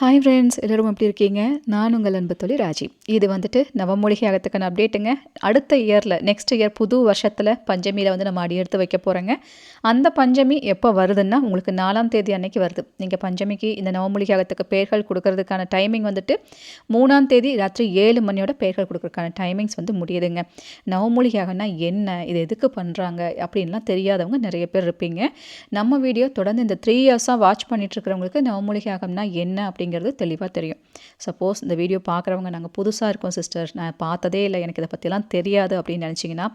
Hi friends எல்லோரும் எப்படி இருக்கீங்க? நான் உங்கள் அன்பு தொழில் ராஜி. இது வந்துட்டு நவமூலிகை அகத்துக்கான அப்டேட்டுங்க அடுத்த இயரில் நெக்ஸ்ட் இயர் புது வருஷத்தில் பஞ்சமியில் வந்து நம்ம அடி எடுத்து வைக்க போகிறோங்க அந்த பஞ்சமி எப்போ வருதுன்னா உங்களுக்கு நாலாம் தேதி அன்னைக்கு வருது. நீங்கள் பஞ்சமிக்கு இந்த நவமூலிகை அகத்துக்கு பெயர்கள் கொடுக்கறதுக்கான டைமிங் வந்துட்டு மூணாம் தேதி ராத்திரி ஏழு மணியோட பெயர்கள் கொடுக்கறதுக்கான டைமிங்ஸ் வந்து முடியுதுங்க. நவமூலிகை அகம்னா என்ன இது எதுக்கு பண்ணுறாங்க அப்படின்லாம் தெரியாதவங்க நிறைய பேர் இருப்பீங்க. நம்ம வீடியோ தொடர்ந்து இந்த த்ரீ இயர்ஸாக வாட்ச் பண்ணிட்டு இருக்கிறவங்களுக்கு நவமூலிகை அகம்னா என்ன அப்படிங்கிறது தெளிவாக தெரியும். சப்போஸ் இந்த வீடியோ பார்க்குறவங்க நாங்கள் புதுசாக இருக்கோம் சிஸ்டர் நான் பார்த்ததே இல்லை. எனக்கு இதை பற்றிலாம் தெரியாது அப்படின்னு நினச்சிங்கன்னா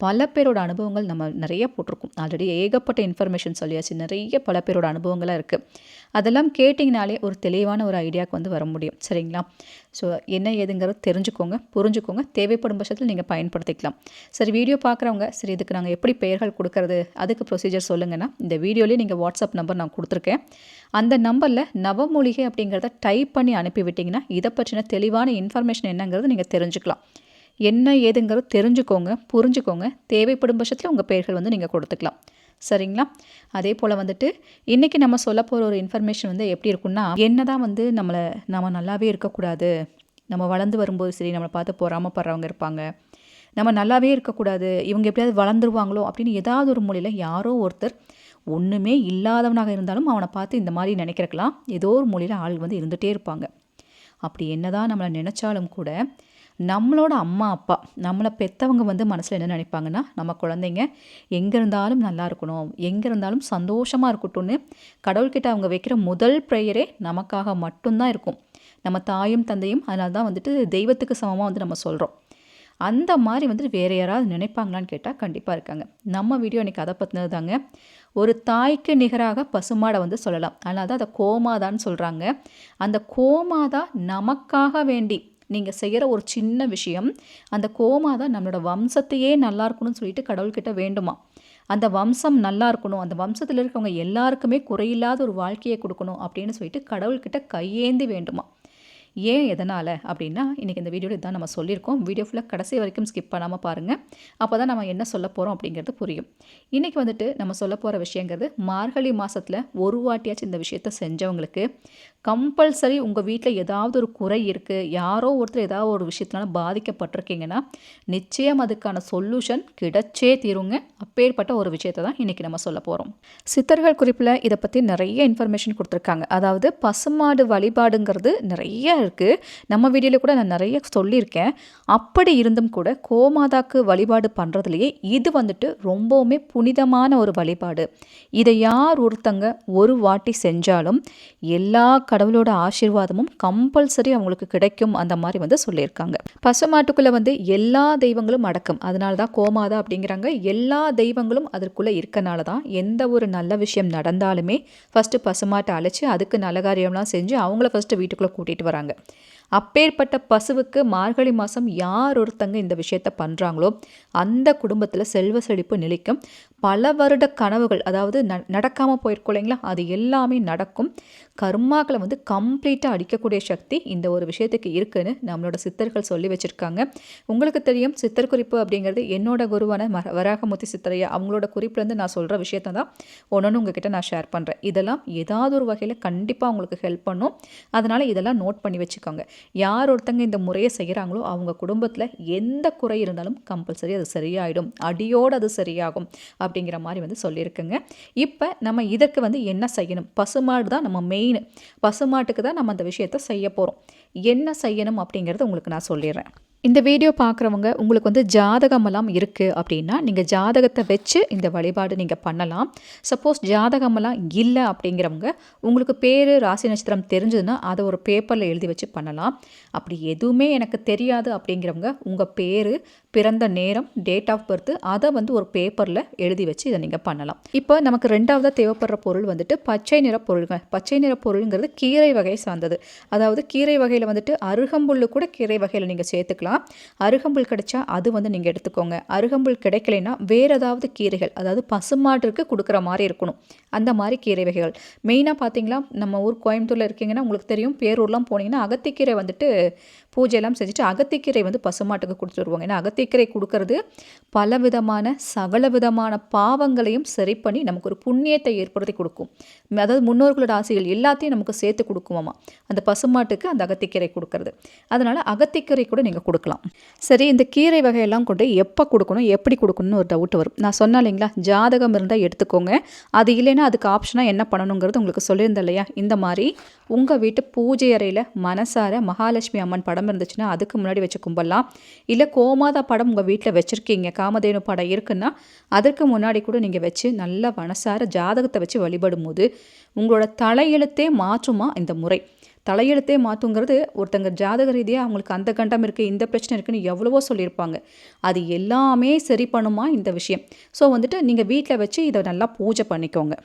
பல பேரோட அனுபவங்கள் நம்ம நிறைய போட்டிருக்கோம். ஆல்ரெடி ஏகப்பட்ட இன்ஃபர்மேஷன் சொல்லியாச்சு. நிறைய பல பேரோட அனுபவங்களாக இருக்குது அதெல்லாம் கேட்டிங்கனாலே ஒரு தெளிவான ஒரு ஐடியாவுக்கு வந்து வர முடியும். சரிங்களா? ஸோ என்ன ஏதுங்கிறது தெரிஞ்சுக்கோங்க புரிஞ்சுக்கோங்க. தேவைப்படும் பட்சத்தில் நீங்கள் பயன்படுத்திக்கலாம். சரி வீடியோ பார்க்குறவங்க சரி இதுக்கு நாங்கள் எப்படி பெயர்கள் கொடுக்கறது அதுக்கு ப்ரொசீஜர் சொல்லுங்கன்னா இந்த வீடியோலேயே நீங்கள் வாட்ஸ்அப் நம்பர் நான் கொடுத்துருக்கேன். அந்த நம்பரில் நவமூலிகை அப்படிங்கிறத டைப் பண்ணி அனுப்பிவிட்டிங்கன்னா இதை பற்றின தெளிவான இன்ஃபர்மேஷன் என்னங்கிறது நீங்கள் தெரிஞ்சுக்கலாம். என்ன ஏதுங்கிறது தெரிஞ்சுக்கோங்க புரிஞ்சுக்கோங்க. தேவைப்படும் பட்சத்தில் உங்கள் பெயர்கள் வந்து நீங்கள் கொடுத்துக்கலாம். சரிங்களா? அதே போல் வந்துட்டு இன்றைக்கி நம்ம சொல்ல போகிற ஒரு இன்ஃபர்மேஷன் வந்து எப்படி இருக்குன்னா என்ன தான் வந்து நம்மளை நம்ம நல்லாவே இருக்கக்கூடாது. நம்ம வளர்ந்து வரும்போது சரி நம்மளை பார்த்து பொறாமப்படுறவங்க இருப்பாங்க. நம்ம நல்லாவே இருக்கக்கூடாது. இவங்க எப்படியாவது வளர்ந்துருவாங்களோ அப்படின்னு ஏதாவது ஒரு மொழியில் யாரோ ஒருத்தர் ஒன்றுமே இல்லாதவனாக இருந்தாலும் அவனை பார்த்து இந்த மாதிரி நினைக்கிறக்கலாம் ஏதோ ஒரு மொழியில் ஆள் வந்து இருந்துகிட்டே இருப்பாங்க. அப்படி என்னதான் நம்மளை நினச்சாலும் கூட நம்மளோட அம்மா அப்பா நம்மளை பெற்றவங்க வந்து மனசில் என்ன நினைப்பாங்கன்னா நம்ம குழந்தைங்க எங்கே இருந்தாலும் நல்லா இருக்கணும் எங்கே இருந்தாலும் சந்தோஷமாக இருக்கட்டும்னு கடவுள்கிட்ட அவங்க வைக்கிற முதல் ப்ரேயரே நமக்காக மட்டும்தான் இருக்கும். நம்ம தாயும் தந்தையும் அதனால தான் வந்துட்டு தெய்வத்துக்கு சமமாக வந்து நம்ம சொல்கிறோம் அந்த மாதிரி வந்துட்டு வேறு யாராவது நினைப்பாங்களான்னு கேட்டால் கண்டிப்பாக இருக்காங்க. நம்ம வீடியோ இன்றைக்கி அதை பற்றினது தாங்க ஒரு தாய்க்கு நிகராக பசுமாடை வந்து சொல்லலாம். அதனால தான் அதை கோமாதான்னு சொல்கிறாங்க அந்த கோமாதா நமக்காக வேண்டி நீங்கள் செய்கிற ஒரு சின்ன விஷயம் அந்த கோமா தான் நம்மளோட வம்சத்தையே நல்லா இருக்கணும்னு சொல்லிட்டு கடவுள்கிட்ட வேண்டுமா? அந்த வம்சம் நல்லா இருக்கணும் அந்த வம்சத்தில் இருக்கவங்க எல்லாருக்குமே குறையில்லாத ஒரு வாழ்க்கையை கொடுக்கணும் அப்படின்னு சொல்லிட்டு கடவுள்கிட்ட கையேந்தி வேண்டுமா? ஏன் எதனால் அப்படின்னா இன்றைக்கி இந்த வீடியோவில் இதான் நம்ம சொல்லியிருக்கோம். வீடியோ ஃபுல்லாக கடைசி வரைக்கும் ஸ்கிப் பண்ணாமல் பாருங்கள் அப்போ தான் நம்ம என்ன சொல்ல போகிறோம் அப்படிங்கிறது புரியும். இன்றைக்கி வந்துட்டு நம்ம சொல்ல போகிற விஷயங்கிறது மார்கழி மாதத்தில் ஒரு வாட்டியாச்சும் இந்த விஷயத்த செஞ்சவங்களுக்கு கம்பல்சரி உங்கள் வீட்டில் ஏதாவது ஒரு குறை இருக்குது யாரோ ஒருத்தர் ஏதாவது ஒரு விஷயத்தினால பாதிக்கப்பட்டிருக்கீங்கன்னா நிச்சயம் அதுக்கான சொல்யூஷன் கிடைச்சே தீருங்க. அப்பேற்பட்ட ஒரு விஷயத்தை தான் இன்றைக்கி நம்ம சொல்ல போகிறோம் சித்தர்கள் குறிப்பில் இதை பற்றி நிறைய இன்ஃபர்மேஷன் கொடுத்துருக்காங்க. அதாவது பசுமாடு வழிபாடுங்கிறது நிறைய இருக்குது நம்ம வீடியோவில் கூட நான் நிறைய சொல்லியிருக்கேன். அப்படி இருந்தும் கூட கோமாதாக்கு வழிபாடு பண்ணுறதுலையே இது வந்துட்டு ரொம்பவுமே புனிதமான ஒரு வழிபாடு. இதை யார் ஒருத்தங்க ஒரு வாட்டி செஞ்சாலும் எல்லா கடவுளோட ஆசீர்வாதமும் கம்பல்சரி அவங்களுக்கு கிடைக்கும் அந்த மாதிரி வந்து சொல்லியிருக்காங்க. பசுமாட்டுக்குள்ளே வந்து எல்லா தெய்வங்களும் அடக்கம். அதனால தான் கோமாதா அப்படிங்கிறாங்க. எல்லா தெய்வங்களும் அதற்குள்ளே இருக்கனால தான் எந்த ஒரு நல்ல விஷயம் நடந்தாலுமே ஃபஸ்ட்டு பசுமாட்டை அழைச்சி அதுக்கு நல்ல காரியம்லாம் செஞ்சு அவங்கள ஃபஸ்ட்டு வீட்டுக்குள்ளே கூட்டிகிட்டு வராங்க. 嗯。அப்பேற்பட்ட பசுவுக்கு மார்கழி மாதம் யார் ஒருத்தங்க இந்த விஷயத்த பண்ணுறாங்களோ அந்த குடும்பத்தில் செல்வ செழிப்பு நிலைக்கும் பல வருட கனவுகள் அதாவது ந நடக்காமல் போயிருக்கோம் இல்லைங்களா? அது எல்லாமே நடக்கும். கர்மாக்களை வந்து கம்ப்ளீட்டாக அடிக்கக்கூடிய சக்தி இந்த ஒரு விஷயத்துக்கு இருக்குதுன்னு நம்மளோட சித்தர்கள் சொல்லி வச்சுருக்காங்க. உங்களுக்கு தெரியும் சித்தர் குறிப்பு அப்படிங்கிறது என்னோட குருவான மர வராகமூர்த்தி சித்தரையா அவங்களோட குறிப்புலேருந்து நான் சொல்கிற விஷயத்த தான் ஒன்று உங்ககிட்ட நான் ஷேர் பண்ணுறேன் இதெல்லாம் ஏதாவது ஒரு வகையில் கண்டிப்பாக உங்களுக்கு ஹெல்ப் பண்ணும். அதனால் இதெல்லாம் நோட் பண்ணி வச்சுக்கோங்க. யார் ஒருத்தங்க இந்த முறையை செய்கிறாங்களோ அவங்க குடும்பத்தில் எந்த குறை இருந்தாலும் கம்பல்சரி அது சரியாயிடும். அடியோடு அது சரியாகும் அப்படிங்கிற மாதிரி வந்து சொல்லியிருக்குங்க. இப்போ நம்ம இதற்கு வந்து என்ன செய்யணும்? பசுமாடு தான் நம்ம மெயின் பசுமாட்டுக்கு தான் நம்ம அந்த விஷயத்த செய்ய போகிறோம் என்ன செய்யணும் அப்படிங்கிறத உங்களுக்கு நான் சொல்லிடுறேன். இந்த வீடியோ பார்க்குறவங்க உங்களுக்கு வந்து ஜாதகமெல்லாம் இருக்குது அப்படின்னா நீங்கள் ஜாதகத்தை வச்சு இந்த வழிபாடு நீங்கள் பண்ணலாம். சப்போஸ் ஜாதகமெல்லாம் இல்லை அப்படிங்கிறவங்க உங்களுக்கு பேர் ராசி நட்சத்திரம் தெரிஞ்சதுன்னா அதை ஒரு பேப்பரில் எழுதி வச்சு பண்ணலாம். அப்படி எதுவுமே எனக்கு தெரியாது அப்படிங்கிறவங்க உங்கள் பேர் பிறந்த நேரம் டேட் ஆஃப் பர்த் அதை வந்து ஒரு பேப்பரில் எழுதி வச்சு இதை நீங்கள் பண்ணலாம். இப்போ நமக்கு ரெண்டாவதாக தேவைப்படுற பொருள் வந்துட்டு பச்சை நிற பொருள்கள் பச்சை நிற பொருளுங்கிறது கீரை வகை சார்ந்தது. அதாவது கீரை வகையில் வந்துட்டு அருகம்புல்லு கூட கீரை வகையில் நீங்கள் சேர்த்துக்கலாம். அருகம்புல் கிடைச்சா அது வந்து நீங்கள் எடுத்துக்கோங்க. அருகம்புல் கிடைக்கலைன்னா வேறு ஏதாவது கீரைகள் அதாவது பசுமாட்டிற்கு கொடுக்குற மாதிரி இருக்கணும். அந்த மாதிரி கீரை வகைகள். மெயினாக பார்த்தீங்களா நம்ம ஊர் கோயம்புத்தூரில் இருக்கீங்கன்னா உங்களுக்கு தெரியும் பேரூர்லாம் போனீங்கன்னா அகத்திக்கீரை வந்துட்டு பூஜையெல்லாம் செஞ்சுட்டு அகத்திக்கீரை வந்து பசுமாட்டுக்கு கொடுத்துட்டு வருவாங்க. ஏன்னா அகத்திக்கீரை கொடுக்கறது பல விதமான சகல விதமான பாவங்களையும் சரி பண்ணி நமக்கு ஒரு புண்ணியத்தை ஏற்படுத்தி கொடுக்கும். அதாவது முன்னோர்களோட ஆசைகள் எல்லாத்தையும் நமக்கு சேர்த்து கொடுக்குமாமா. அந்த பசுமாட்டுக்கு அந்த அகத்திக்கீரை கொடுக்கறது. அதனால் அகத்திக்கீரை கூட நீங்கள் கொடுக்கலாம். சரி இந்த கீரை வகையெல்லாம் கொண்டு எப்போ கொடுக்கணும் எப்படி கொடுக்கணும்னு ஒரு டவுட் வரும். நான் சொன்னேன் இல்லைங்களா ஜாதகம் இருந்தால் எடுத்துக்கோங்க. அது இல்லைன்னா அதுக்கு ஆப்ஷனாக என்ன பண்ணணுங்கிறது உங்களுக்கு சொல்லியிருந்தேன் இல்லையா? இந்த மாதிரி உங்கள் வீட்டு பூஜை அறையில் மனசார மகாலட்சுமி அம்மன் படம் இருந்துச்சுன்னா அதுக்கு முன்னாடி வச்சு கும்பிடலாம் இல்லை கோமாதா படம் உங்கள் வீட்டில் வச்சுருக்கீங்க காமதேனு படம் இருக்குன்னா அதற்கு முன்னாடி கூட நீங்கள் வச்சு நல்லா மனசார ஜாதகத்தை வச்சு வழிபடும் போது உங்களோட தலையெழுத்தே மாற்றுமா இந்த முறை? தலையெழுத்தே மாற்றுங்கிறது ஒருத்தங்க ஜாதக ரீதியாக அவங்களுக்கு அந்த கண்டம் இருக்குது இந்த பிரச்சனை இருக்குன்னு எவ்வளவோ சொல்லியிருப்பாங்க. அது எல்லாமே சரி பண்ணுமா இந்த விஷயம்? ஸோ வந்துட்டு நீங்கள் வீட்டில் வச்சு இதை நல்லா பூஜை பண்ணிக்கோங்க.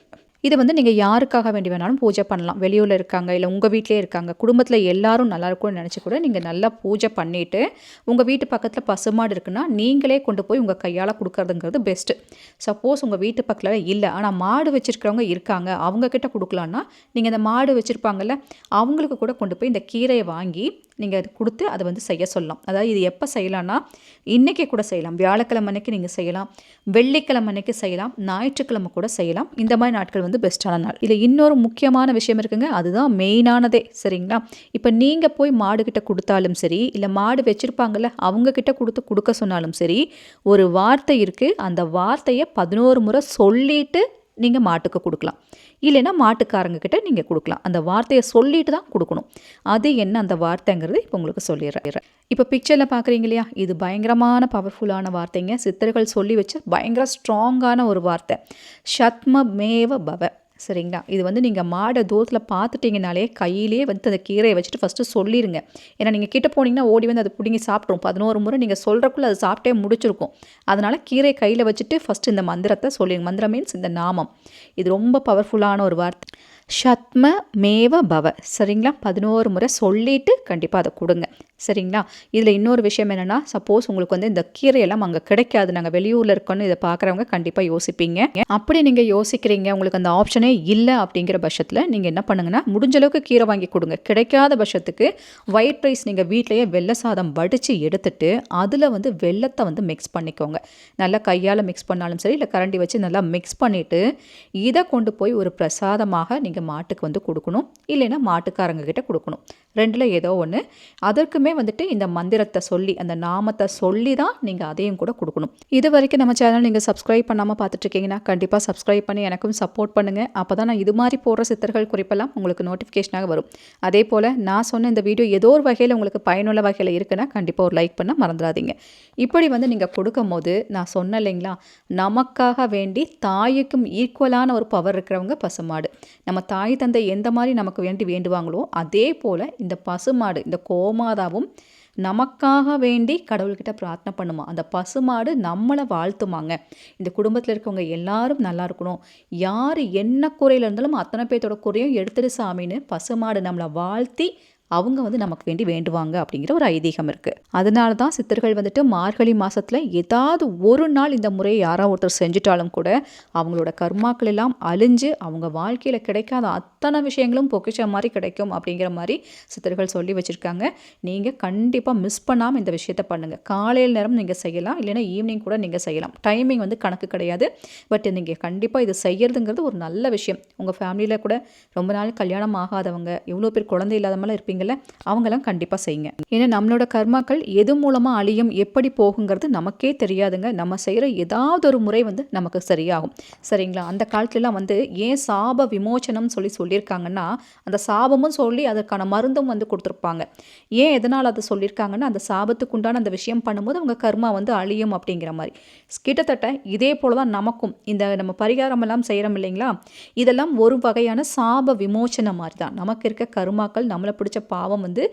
இது வந்து நீங்கள் யாருக்காக வேண்டி வேணாலும் பூஜை பண்ணலாம். வெளியூரில் இருக்காங்க இல்லை உங்கள் வீட்டிலே இருக்காங்க குடும்பத்தில் எல்லாரும் நல்லா இருக்கும்னு நினச்சி கூட நீங்கள் நல்லா பூஜை பண்ணிவிட்டு உங்கள் வீட்டு பக்கத்தில் பசுமாடு இருக்குன்னா நீங்களே கொண்டு போய் உங்கள் கையால் கொடுக்கறதுங்கிறது பெஸ்ட்டு சப்போஸ் உங்கள் வீட்டு பக்கத்தில் இல்லை ஆனால் மாடு வச்சுருக்கிறவங்க இருக்காங்க அவங்கக்கிட்ட கொடுக்கலான்னா நீங்கள் இந்த மாடு வச்சுருப்பாங்கல்ல அவங்களுக்கு கூட கொண்டு போய் இந்த கீரையை வாங்கி நீங்கள் அது கொடுத்து அதை வந்து செய்ய சொல்லலாம். அதாவது இது எப்போ செய்யலாம்னா இன்றைக்கி கூட செய்யலாம். வியாழக்கிழமை அன்னைக்கு நீங்கள் செய்யலாம். வெள்ளிக்கிழமை அன்னைக்கு செய்யலாம். ஞாயிற்றுக்கிழமை கூட செய்யலாம். இந்த மாதிரி நாட்கள் வந்து பெஸ்ட்டான நாள். இதில் இன்னொரு முக்கியமான விஷயம் இருக்குங்க. அதுதான் மெயினானதே. சரிங்களா? இப்போ நீங்கள் போய் மாடுகிட்ட கொடுத்தாலும் சரி இல்லை மாடு வச்சுருப்பாங்கல்ல அவங்கக்கிட்ட கொடுத்து கொடுக்க சொன்னாலும் சரி ஒரு வார்த்தை இருக்குது அந்த வார்த்தையை பதினோரு முறை சொல்லிட்டு நீங்கள் மாட்டுக்கு கொடுக்கலாம். இல்லைன்னா மாட்டுக்காரங்க கிட்ட நீங்கள் கொடுக்கலாம். அந்த வார்த்தையை சொல்லிட்டு தான் கொடுக்கணும். அது என்ன அந்த வார்த்தைங்கிறது இப்போ உங்களுக்கு சொல்லிடுறேன். இப்போ பிக்சரில் பார்க்குறீங்க இல்லையா? இது பயங்கரமான பவர்ஃபுல்லான வார்த்தைங்க. சித்தர்கள் சொல்லி வச்ச பயங்கர ஸ்ட்ராங்கான ஒரு வார்த்தை. சத்மமேவ பவ. சரிங்களா? இது வந்து நீங்கள் மாடை தூரத்தில் பார்த்துட்டிங்கனாலே கையிலே வந்து அந்த கீரையை வச்சுட்டு ஃபஸ்ட்டு சொல்லிடுங்க ஏன்னா நீங்கள் கிட்ட போனீங்கன்னா ஓடி வந்து அதை பிடுங்கி சாப்பிட்ரும் பதினோரு முறை நீங்கள் சொல்கிறக்குள்ளே அது சாப்பிட்டே முடிச்சிருக்கும். அதனால் கீரை கையில் வச்சுட்டு ஃபஸ்ட்டு இந்த மந்திரத்தை சொல்லிடுங்க மந்திரம் மீன்ஸ் இந்த நாமம். இது ரொம்ப பவர்ஃபுல்லான ஒரு வார்த்தை. ஷத்ம மேவ பவ. சரிங்களா? பதினோரு முறை சொல்லிட்டு கண்டிப்பாக அதை கொடுங்க. சரிங்களா? இதில் இன்னொரு விஷயம் என்னென்னா சப்போஸ் உங்களுக்கு வந்து இந்த கீரையெல்லாம் அங்கே கிடைக்காது. நாங்கள் வெளியூரில் இருக்கோன்னு இதை பார்க்குறவங்க கண்டிப்பாக யோசிப்பீங்க. அப்படி நீங்கள் யோசிக்கிறீங்க உங்களுக்கு அந்த ஆப்ஷனே இல்லை அப்படிங்கிற பட்சத்தில் நீங்கள் என்ன பண்ணுங்கன்னா முடிஞ்ச அளவுக்கு கீரை வாங்கி கொடுங்க. கிடைக்காத பட்சத்துக்கு ஒயிட் ரைஸ் நீங்கள் வீட்டிலேயே வெள்ளை சாதம் வடித்து எடுத்துட்டு அதில் வந்து வெள்ளத்தை வந்து மிக்ஸ் பண்ணிக்கோங்க. நல்லா கையால் மிக்ஸ் பண்ணாலும் சரி இல்லை கரண்டி வச்சு நல்லா மிக்ஸ் பண்ணிவிட்டு இதை கொண்டு போய் ஒரு பிரசாதமாக நீங்கள் மாட்டுக்கு வந்து கொடுக்கணும். இல்லைன்னா மாட்டுக்காரங்க கிட்ட கொடுக்கணும். ரெண்டில் ஏதோ ஒன்று அதற்குமே வந்துட்டு இந்த மந்திரத்தை சொல்லி அந்த நாமத்தை சொல்லி தான் நீங்கள் அதையும் கூட கொடுக்கணும். இது வரைக்கும் நம்ம சேனல் நீங்கள் சப்ஸ்கிரைப் பண்ணாமல் பார்த்துட்ருக்கீங்கன்னா கண்டிப்பாக சப்ஸ்கிரைப் பண்ணி எனக்கும் சப்போர்ட் பண்ணுங்கள் அப்போ தான் நான் இது மாதிரி போடுற சித்தர்கள் குறிப்பெல்லாம் உங்களுக்கு நோட்டிஃபிகேஷனாக வரும். அதே போல் நான் சொன்ன இந்த வீடியோ ஏதோ ஒரு வகையில் உங்களுக்கு பயனுள்ள வகையில் இருக்குன்னா கண்டிப்பாக ஒரு லைக் பண்ண மறந்துடாதீங்க. இப்படி வந்து நீங்கள் கொடுக்கும் போது நான் சொன்னேன் இல்லைங்களா நமக்காக வேண்டி தாய்க்கும் ஈக்குவலான ஒரு பவர் இருக்கிறவங்க பசுமாடு. நம்ம தாய் தந்தை எந்த மாதிரி நமக்கு வேண்டி வேண்டுவாங்களோ அதே போல் இந்த பசுமாடு இந்த கோமாதாவும் நமக்காக வேண்டி கடவுள்கிட்ட பிரார்த்தனை பண்ணுமா? அந்த பசுமாடு நம்மளை வாழ்த்துமாங்க. இந்த குடும்பத்தில் இருக்கவங்க எல்லாரும் நல்லா இருக்கணும். யார் என்ன குறையில் இருந்தாலும் அத்தனை பேர்த்தோட குறையும் எடுத்துட்டு சாமின்னு பசுமாடு நம்மளை வாழ்த்தி அவங்க வந்து நமக்கு வேண்டி வேண்டுவாங்க அப்படிங்கிற ஒரு ஐதீகம் இருக்குது அதனால தான் சித்தர்கள் வந்துட்டு மார்கழி மாதத்தில் ஏதாவது ஒரு நாள் இந்த முறையை யாராவது ஒருத்தர் செஞ்சுட்டாலும் கூட அவங்களோட கர்மாக்கள் எல்லாம் அழிஞ்சு அவங்க வாழ்க்கையில் கிடைக்காத அத்தனை விஷயங்களும் பொக்கிச்ச மாதிரி கிடைக்கும் அப்படிங்கிற மாதிரி சித்தர்கள் சொல்லி வச்சுருக்காங்க. நீங்கள் கண்டிப்பாக மிஸ் பண்ணாமல் இந்த விஷயத்த பண்ணுங்கள் காலையில் நேரம் நீங்கள் செய்யலாம் இல்லைன்னா ஈவினிங் கூட நீங்கள் செய்யலாம். டைமிங் வந்து கணக்கு கிடையாது. பட் நீங்கள் கண்டிப்பாக இது செய்யறதுங்கிறது ஒரு நல்ல விஷயம். உங்கள் ஃபேமிலியில் கூட ரொம்ப நாள் கல்யாணம் ஆகாதவங்க எவ்வளோ பேர் குழந்தை இல்லாதவங்களாம் இருப்பீங்க. இருப்பீங்கள்ல அவங்களாம் கண்டிப்பாக செய்யுங்க. ஏன்னா நம்மளோட கர்மாக்கள் எது மூலமாக அழியும் எப்படி போகுங்கிறது நமக்கே தெரியாதுங்க. நம்ம செய்கிற ஏதாவது ஒரு முறை வந்து நமக்கு சரியாகும். சரிங்களா? அந்த காலத்துலலாம் வந்து ஏன் சாப விமோச்சனம் சொல்லி சொல்லியிருக்காங்கன்னா அந்த சாபமும் சொல்லி அதற்கான மருந்தும் வந்து கொடுத்துருப்பாங்க. ஏன் எதனால் அதை சொல்லியிருக்காங்கன்னா அந்த சாபத்துக்கு உண்டான அந்த விஷயம் பண்ணும்போது அவங்க கர்மா வந்து அழியும் அப்படிங்கிற மாதிரி. கிட்டத்தட்ட இதே போல தான் நமக்கும் இந்த நம்ம பரிகாரம் எல்லாம் செய்கிறோம் இல்லைங்களா? இதெல்லாம் ஒரு வகையான சாப விமோச்சனம் மாதிரி தான் நமக்கு இருக்க கருமாக்கள் நம்மளை பிடிச்ச பாவம் வந்து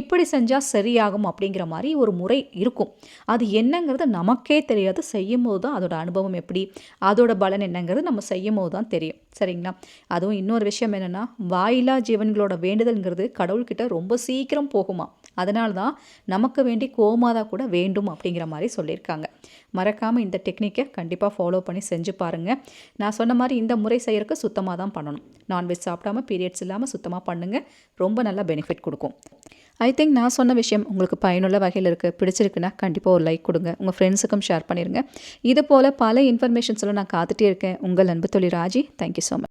இப்படி செஞ்சால் சரியாகும் அப்படிங்கிற மாதிரி ஒரு முறை இருக்கும். அது என்னங்கிறது நமக்கே தெரியாது. செய்யும் போது தான் அதோட அனுபவம் எப்படி அதோட பலன் என்னங்கிறது நம்ம செய்யும் போது தான் தெரியும். சரிங்களா? அதுவும் இன்னொரு விஷயம் என்னென்னா வாயிலா ஜீவன்களோட வேண்டுதல்ங்கிறது கடவுள்கிட்ட ரொம்ப சீக்கிரம் போகுமா? அதனால தான் நமக்கு வேண்டி கோமாதா கூட வேண்டும் அப்படிங்கிற மாதிரி சொல்லியிருக்காங்க. மறக்காமல் இந்த டெக்னிக்கை கண்டிப்பாக ஃபாலோ பண்ணி செஞ்சு பாருங்கள் நான் சொன்ன மாதிரி இந்த முறை செய்கிறக்கு சுத்தமாக தான் பண்ணணும். நான்வெஜ் சாப்பிடாம பீரியட்ஸ் இல்லாமல் சுத்தமாக பண்ணுங்கள் ரொம்ப நல்லா பெனிஃபிட் கொடுக்கும். ஐ திங்க் நான் சொன்ன விஷயம் உங்களுக்கு பயனுள்ள வகையில் இருக்குது பிடிச்சிருக்குன்னா கண்டிப்பாக ஒரு லைக் கொடுங்க. உங்கள் ஃப்ரெண்ட்ஸுக்கும் ஷேர் பண்ணிடுங்க இது போல் பல இன்ஃபர்மேஷன்ஸ் நான் காத்துட்டே இருக்கேன். உங்கள் அன்பு தொழில் ராஜி தேங்க்யூ ஸோ மச்